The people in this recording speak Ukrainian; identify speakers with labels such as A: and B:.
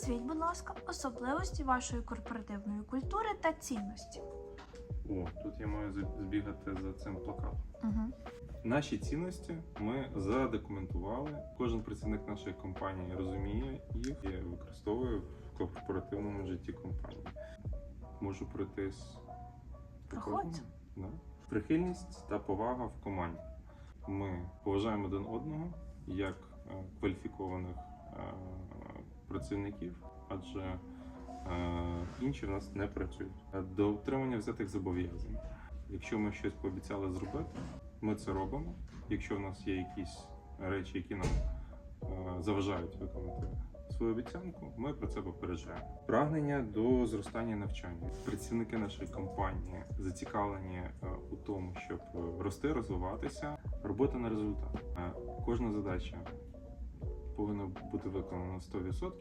A: Назвіть, будь ласка, особливості вашої корпоративної культури та цінності.
B: О, тут я маю збігати за цим плакатом.
A: Угу.
B: Наші цінності ми задокументували. Кожен працівник нашої компанії розуміє їх і використовує в корпоративному житті компанії. Можу пройтись
A: Проходь.
B: Да. Прихильність та повага в команді. Ми поважаємо один одного як е, кваліфікованих працівників, адже е, інші в нас не працюють. До утримання взятих зобов'язань. Якщо ми щось пообіцяли зробити, ми це робимо. Якщо в нас є якісь речі, які нам е, заважають виконати свою обіцянку, ми про це попереджаємо. Прагнення до зростання навчання. Працівники нашої компанії зацікавлені е, у тому, щоб рости, розвиватися, робота на результат. Кожна задача повинна бути виконана 100%.